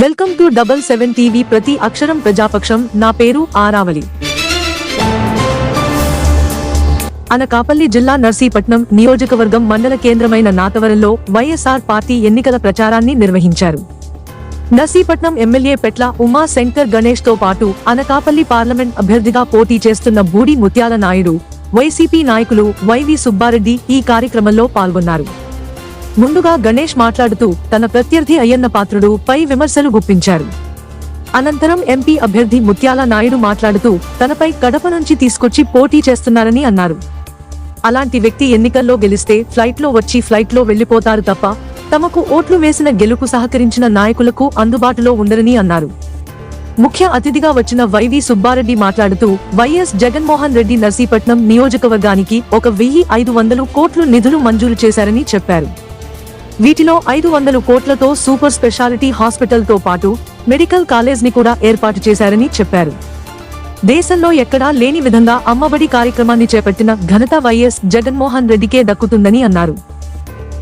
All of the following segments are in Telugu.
Welcome to double seven TV ప్రతి అక్షరం ప్రజాపక్షం. నా పేరు ఆరావళి. అనకాపల్లి జిల్లా నర్సీపట్నం నియోజకవర్గం మండల కేంద్రమైన నాతవరంలో వైఎస్ఆర్ పార్టీ ఎన్నికల ప్రచారాన్ని నిర్వహించారు. నర్సీపట్నం ఎమ్మెల్యే పెట్ల ఉమా శంకర్ గణేష్తో పాటు అనకాపల్లి పార్లమెంట్ అభ్యర్థిగా పోటీ చేస్తున్న బూడి ముత్యాల నాయుడు వైసీపీ నాయకులు వైవి సుబ్బారెడ్డి ఈ కార్యక్రమంలో పాల్గొన్నారు. ముందుగా గణేష్ మాట్లాడుతూ తన ప్రత్యర్థి అయ్యన్న పాత్రుడు పై విమర్శలు గుప్పించారు. అనంతరం ఎంపీ అభ్యర్థి ముత్యాల నాయుడు మాట్లాడుతూ తనపై కడప నుంచి తీసుకొచ్చి పోటీ చేస్తున్నారని అన్నారు. అలాంటి వ్యక్తి ఎన్నికల్లో గెలిస్తే ఫ్లైట్లో వచ్చి ఫ్లైట్లో వెళ్ళిపోతారు తప్ప తమకు ఓట్లు వేసిన గెలుపు సహకరించిన నాయకులకు అందుబాటులో ఉండరని అన్నారు. ముఖ్య అతిథిగా వచ్చిన వైవి సుబ్బారెడ్డి మాట్లాడుతూ వైఎస్ జగన్మోహన్ రెడ్డి నర్సీపట్నం నియోజకవర్గానికి ఒక వెయ్యి ఐదు వందలు కోట్లు నిధులు మంజూరు చేశారని చెప్పారు. వీటిలో ఐదు వందలు కోట్లతో సూపర్ స్పెషాలిటీ హాస్పిటల్తో పాటు మెడికల్ కాలేజ్ని కూడా ఏర్పాటు చేశారని చెప్పారు. దేశంలో ఎక్కడా లేని విధంగా అమ్మబడి కార్యక్రమాన్ని చేపట్టిన ఘనత వైఎస్ జగన్మోహన్ రెడ్డికే దక్కుతుందని అన్నారు.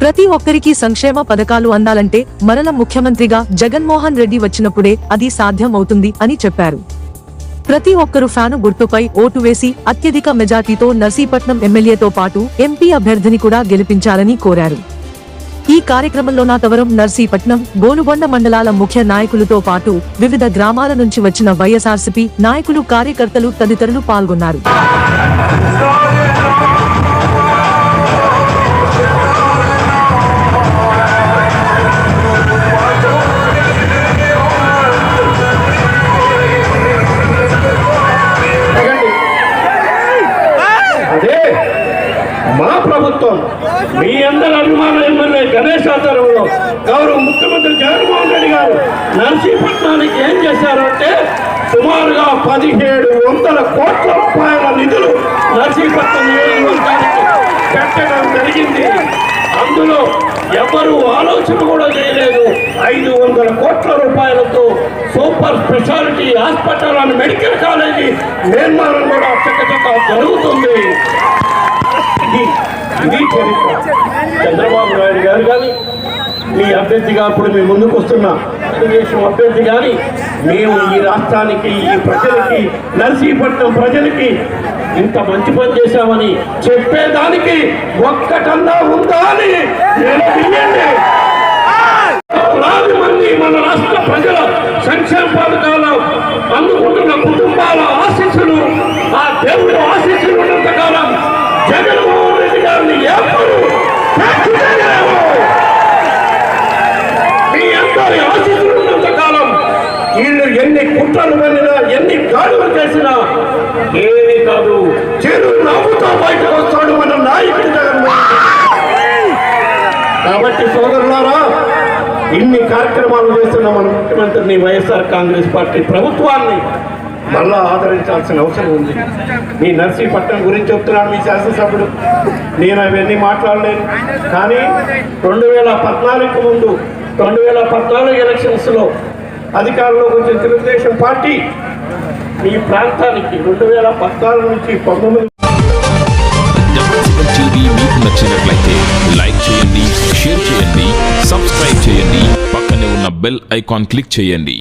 ప్రతి ఒక్కరికి సంక్షేమ పథకాలు అందాలంటే మరల ముఖ్యమంత్రిగా జగన్మోహన్ రెడ్డి వచ్చినప్పుడే అది సాధ్యం అవుతుంది అని చెప్పారు. ప్రతి ఒక్కరు ఫ్యాను గుర్తుపై ఓటు వేసి అత్యధిక మెజార్టీతో నర్సీపట్నం ఎమ్మెల్యేతో పాటు ఎంపీ అభ్యర్థిని కూడా గెలిపించాలని కోరారు. ఈ కార్యక్రమంలో నాతవరం నర్సీపట్నం గోనుబొండ మండలాల ముఖ్య నాయకులతో పాటు వివిధ గ్రామాల నుంచి వచ్చిన వైఎస్ఆర్సీపీ నాయకులు కార్యకర్తలు తదితరులు పాల్గొన్నారు. ప్రభుత్వం. మీ అందరి అభిమాన ఎమ్మెల్యే గణేష్ ఆధ్వర్యంలో గౌరవ ముఖ్యమంత్రి జగన్మోహన్ రెడ్డి గారు నర్సీపట్నానికి ఏం చేశారంటే సుమారుగా పదిహేడు వందల కోట్ల రూపాయల నిధులు నర్సీపట్నం నియోజకవర్గానికి పెట్టడం జరిగింది. అందులో ఎవరు ఆలోచన కూడా చేయలేదు. ఐదు వందల కోట్ల రూపాయలతో super speciality hospital and medical college నిర్మాణం కూడా చక్కచక్క జరుగుతుంది. ఇది చరిత్ర చంద్రబాబు నాయుడు గారు కానీ మీ అభ్యర్థిగా అప్పుడు మీ ముందుకు వస్తున్న. తెలుగుదేశం అభ్యర్థి కానీ మేము ఈ రాష్ట్రానికి ఈ ప్రజలకి నర్సీపట్నం ప్రజలకి ఇంత మంచి పని చేశామని చెప్పేదానికి ఒక్కటన్నా ఉందా అని నేను ఎన్ని కుట్రలు పడినా ఎన్ని గాడులు చేసినా ఏమీ కాదు. చెడు నవ్వుతో బయటకు వస్తాడు మన నాయకుడు కాబట్టి సోదరులారా ఇన్ని కార్యక్రమాలు చేస్తున్న మన ముఖ్యమంత్రిని వైఎస్ఆర్ కాంగ్రెస్ పార్టీ ప్రభుత్వాన్ని మళ్ళా ఆదరించాల్సిన అవసరం ఉంది. మీ నర్సీపట్నం గురించి చెప్తున్నాను మీ శాసనసభ్యుడు. నేను అవన్నీ మాట్లాడలేను. కానీ రెండు వేల పద్నాలుగు ముందు రెండు వేల పద్నాలుగు ఎలక్షన్స్లో అధికారంలోకి వచ్చిన తెలుగుదేశం పార్టీ మీ ప్రాంతానికి రెండు వేల పద్నాలుగు నుంచి పంతొమ్మిది టీవీ మీకు నచ్చినట్లయితే లైక్ చేయండి షేర్ చేయండి సబ్స్క్రైబ్ చేయండి పక్కనే ఉన్న బెల్ ఐకాన్ క్లిక్ చేయండి.